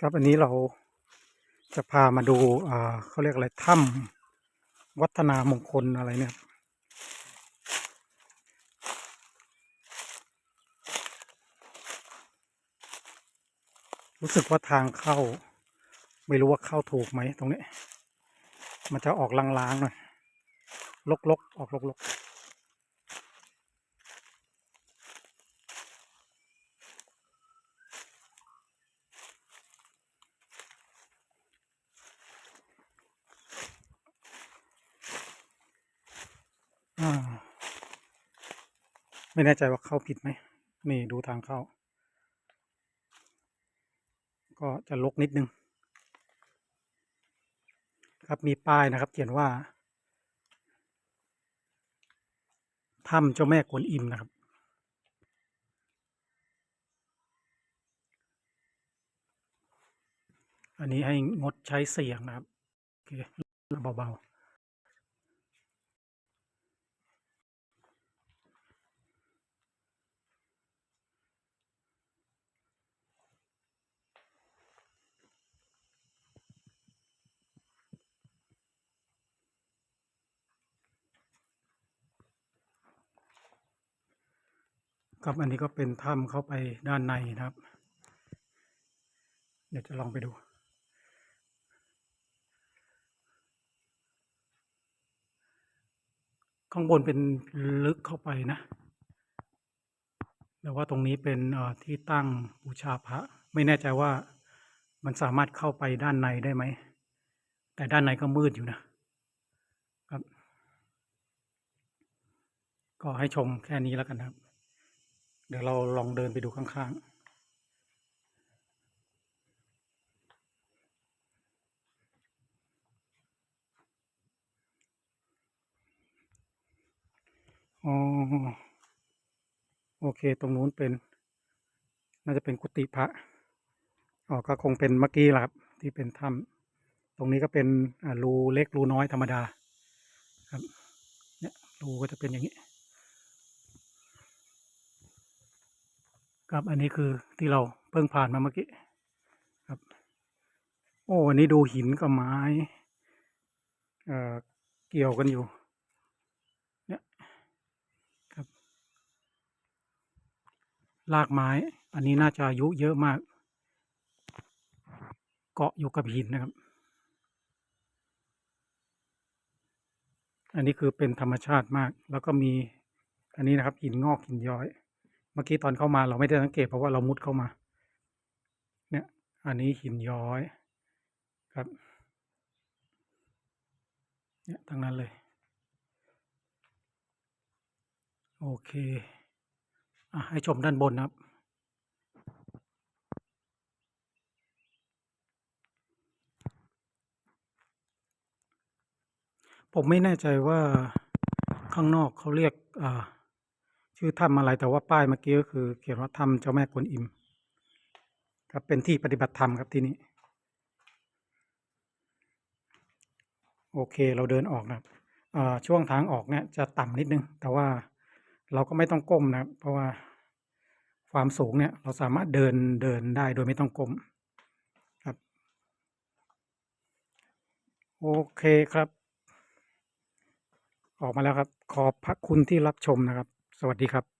ครับอันนี้เราจะพามาดูเขาเรียกอะไรถ้ำวัฒนามงคลอะไรเนี่ยรู้สึกว่าทางเข้า ไม่รู้ว่าเข้าถูกไหมตรงนี้ มันจะออกลางๆหน่อยลกๆออกลกๆ ไม่แน่ใจว่าเข้าผิดไหม นี่ดูทางเข้า ก็จะลกนิดนึง ครับมีป้ายนะครับ เขียนว่าถ้ำเจ้าแม่กวนอิมนะครับ อันนี้ให้งดใช้เสียงนะครับ โอเคเบาๆ ครับอันนี้ก็เป็นถ้ำเข้าไปด้านในนะครับ เดี๋ยวจะลองไปดู ข้างบนเป็นลึกเข้าไปนะ แต่ว่าตรงนี้เป็นที่ตั้งบูชาพระ ไม่แน่ใจว่ามันสามารถเข้าไปด้านในได้ไหม แต่ด้านในก็มืดอยู่นะครับ ก็ให้ชมแค่นี้แล้วกันครับ ดี๋ยวเราลองเดินไปดูข้างๆอ๋อโอเค ตรงนู้นเป็น น่าจะเป็นกุฏิพระอ๋อก็คงเป็นเมื่อกี้หละครับ ที่เป็นถ้ำตรงนี้ก็เป็นอ่ารูเล็กรูน้อยธรรมดา ครับ เนี่ยรูก็จะเป็นอย่างนี้ ครับ อันนี้คือที่เราเพิ่งผ่านมาเมื่อกี้ครับ โอ้อันนี้ดูหินกับไม้เอ่อเกี่ยวกันอยู่เนี่ยครับรากไม้ อันนี้น่าจะอายุเยอะมาก เกาะอยู่กับหินนะครับ อันนี้คือเป็นธรรมชาติมาก แล้วก็มีอันนี้นะครับหินงอกหินย้อย เมื่อกี้ตอนเข้ามาเราไม่ได้สังเกตเพราะว่าเรามุดเข้ามา เนี่ย อันนี้หินย้อยครับ เนี่ยทั้งนั้นเลย โอเคอะให้ชมด้านบนนะครับผมไม่แน่ใจว่าข้างนอกเขาเรียกอ่า ชื่อถ้ำอะไรแต่ว่าป้ายเมื่อกี้ก็คือ เขียนว่าถ้ำเจ้าแม่กวนอิม ครับเป็นที่ปฏิบัติธรรมครับที่นี่โอเคเราเดินออกนะครับช่วงทางออกเนี่ยจะต่ำนิดนึง แต่ว่าเราก็ไม่ต้องก้มนะเพราะว่าความสูงเนี่ยเราสามารถเดินเดินได้โดยไม่ต้องก้มครับโอเคครับ ออกมาแล้วครับ ขอบพระคุณที่รับชมนะครับ สวัสดีครับ